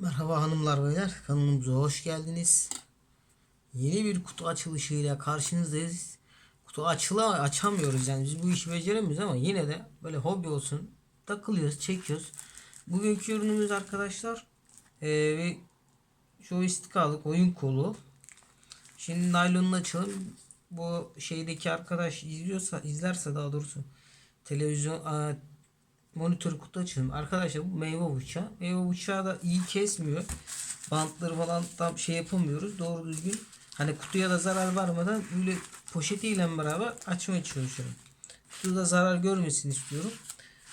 Merhaba hanımlar beyler kanalımıza hoş geldiniz. Yeni bir kutu açılışıyla karşınızdayız. Kutu açıla açamıyoruz yani biz bu işi beceremiyoruz ama yine de böyle hobi olsun takılıyoruz çekiyoruz. Bugünkü ürünümüz arkadaşlar eee bir joystick aldık oyun kolu. Şimdi naylonunu açalım. Bu şeydeki arkadaş izliyorsa izlerse daha doğrusu televizyon aa, monitör kutu açalım. Arkadaşlar bu meyve bıçağı. Meyve bıçağı da iyi kesmiyor. Bantları falan tam şey yapamıyoruz. Doğru düzgün. Hani kutuya da zarar vermeden böyle poşetiyle beraber açmaya çalışıyorum. Kutuda zarar görmesin istiyorum.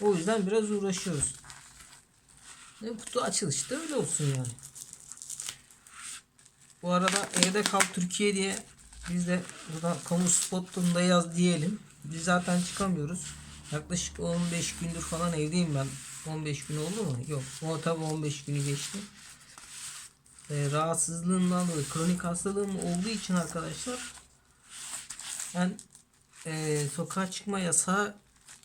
O yüzden biraz uğraşıyoruz. Kutu açılışta öyle olsun yani. Bu arada evde kal Türkiye diye biz de burada kamu spotunda yaz diyelim. Biz zaten çıkamıyoruz. Yaklaşık 15 gündür falan evdeyim ben. 15 gün oldu mu? Yok. O tabi 15 günü geçti. Ee, rahatsızlığımdan dolayı kronik hastalığım olduğu için arkadaşlar ben e, sokağa çıkma yasağı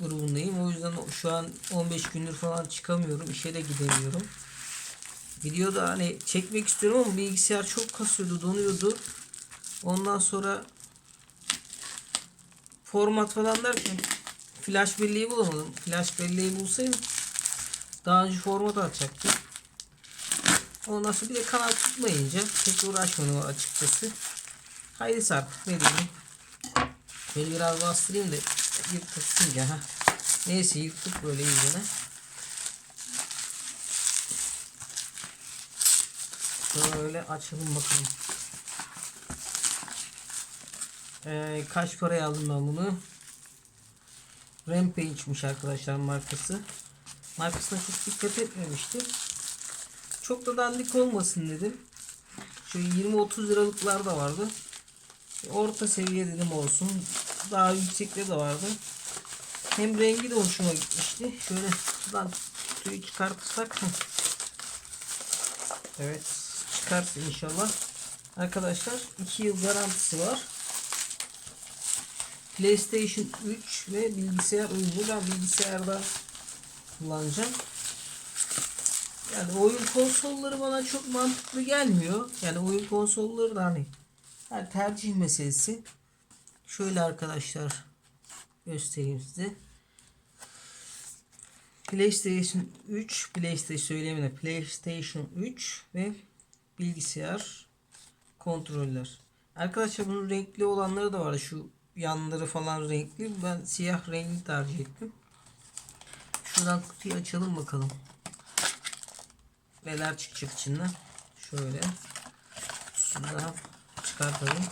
grubundayım. O yüzden şu an 15 gündür falan çıkamıyorum. İşe de gidemiyorum. Video da hani çekmek istiyorum ama bilgisayar çok kasıyordu, donuyordu. Ondan sonra format falan derken flash belleği bulamadım. Flash belleği bulsaydım daha önce format atacaktım. Ondan sonra bir de kanal tutmayınca pek uğraşmadım açıkçası. Hayırlısı artık ne diyeyim. Böyle biraz bastırayım da yırtıksın ya. Neyse yırttık böyle iyicene. Şöyle açalım bakalım. Ee, kaç paraya aldım ben bunu? Rampage'miş arkadaşlar markası. Markasına çok dikkat etmemiştim. Çok da dandik olmasın dedim. Şöyle 20-30 liralıklar da vardı. Orta seviye dedim olsun. Daha yüksekleri de vardı. Hem rengi de hoşuma gitmişti. Şöyle şuradan kutuyu çıkartırsak. Evet çıkarsın inşallah. Arkadaşlar 2 yıl garantisi var. PlayStation 3 ve bilgisayar oyunu ben bilgisayarda kullanacağım. Yani oyun konsolları bana çok mantıklı gelmiyor. Yani oyun konsolları da hani yani tercih meselesi. Şöyle arkadaşlar göstereyim size. PlayStation 3, PlayStation söyleyemedim. PlayStation 3 ve bilgisayar kontroller. Arkadaşlar bunun renkli olanları da var. Şu yanları falan renkli. Ben siyah rengi tercih ettim. Şuradan kutuyu açalım bakalım. Neler çıkacak içinden. Şöyle. Kutusunu çıkartalım.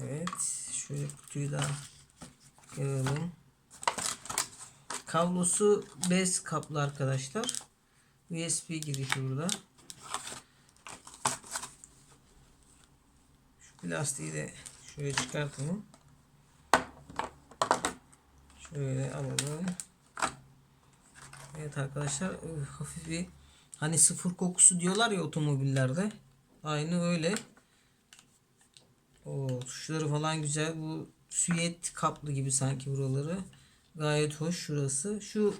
Evet. Şöyle kutuyu da koyalım. Kablosu bez kaplı arkadaşlar. USB girişi burada. Plastiği de şöyle çıkartalım. Şöyle alalım. Evet arkadaşlar hafif bir hani sıfır kokusu diyorlar ya otomobillerde. Aynı öyle. O tuşları falan güzel. Bu süet kaplı gibi sanki buraları. Gayet hoş şurası. Şu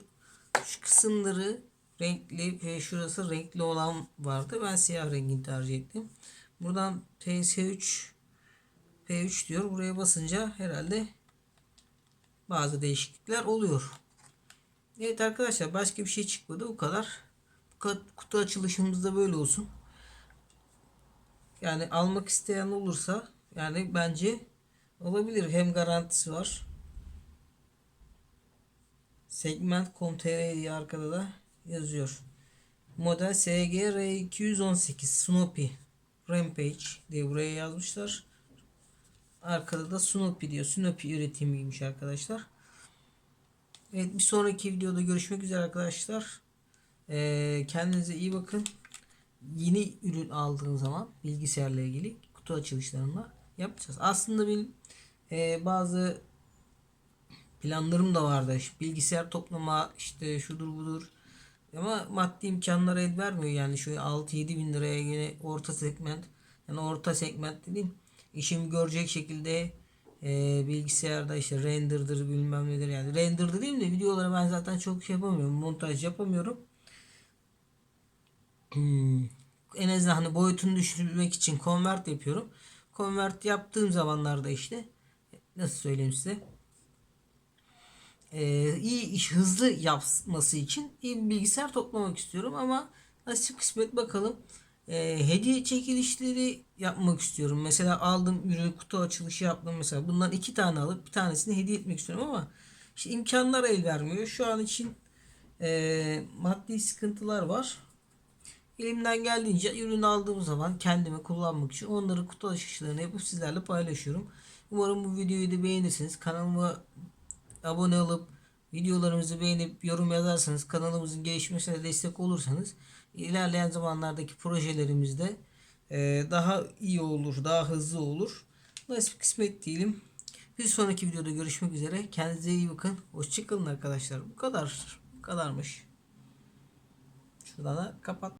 şu kısımları renkli ve şurası renkli olan vardı. Ben siyah rengini tercih ettim. Buradan TS3 P3 diyor. Buraya basınca herhalde bazı değişiklikler oluyor. Evet arkadaşlar başka bir şey çıkmadı. O kadar. Kutu açılışımız da böyle olsun. Yani almak isteyen olursa yani bence olabilir. Hem garantisi var. Segment.com.tr diye arkada da yazıyor. Model SGR218 Snoopy Rampage diye buraya yazmışlar. Arkada da Snoopy diyor. Snoopy üretimiymiş arkadaşlar. Evet bir sonraki videoda görüşmek üzere arkadaşlar. Ee, kendinize iyi bakın. Yeni ürün aldığın zaman bilgisayarla ilgili kutu açılışlarında yapacağız. Aslında benim e, bazı planlarım da vardı. Bilgisayar toplama işte şudur budur. Ama maddi imkanlara el vermiyor yani şöyle 6-7 bin liraya yine orta segment yani orta segment dediğim işim görecek şekilde e, bilgisayarda işte render'dır bilmem nedir yani render değil de videoları ben zaten çok şey yapamıyorum montaj yapamıyorum hmm, en azından hani boyutunu düşürmek için convert yapıyorum. Convert yaptığım zamanlarda işte nasıl söyleyeyim size ee, iyi iş hızlı yapması için iyi bir bilgisayar toplamak istiyorum ama nasip kısmet bakalım. Ee, hediye çekilişleri yapmak istiyorum. Mesela aldım ürün kutu açılışı yaptım mesela. Bundan iki tane alıp bir tanesini hediye etmek istiyorum ama işte imkanlar el vermiyor. Şu an için e, maddi sıkıntılar var. Elimden geldiğince ürün aldığım zaman kendime kullanmak için onları kutu açılışlarını yapıp sizlerle paylaşıyorum. Umarım bu videoyu da beğenirsiniz. Kanalıma abone olup videolarımızı beğenip yorum yazarsanız kanalımızın gelişmesine destek olursanız ilerleyen zamanlardaki projelerimizde e, daha iyi olur, daha hızlı olur. Nasip kısmet diyelim. Bir sonraki videoda görüşmek üzere. Kendinize iyi bakın. Hoşçakalın arkadaşlar. Bu kadar. Bu kadarmış. Şuradan da kapat.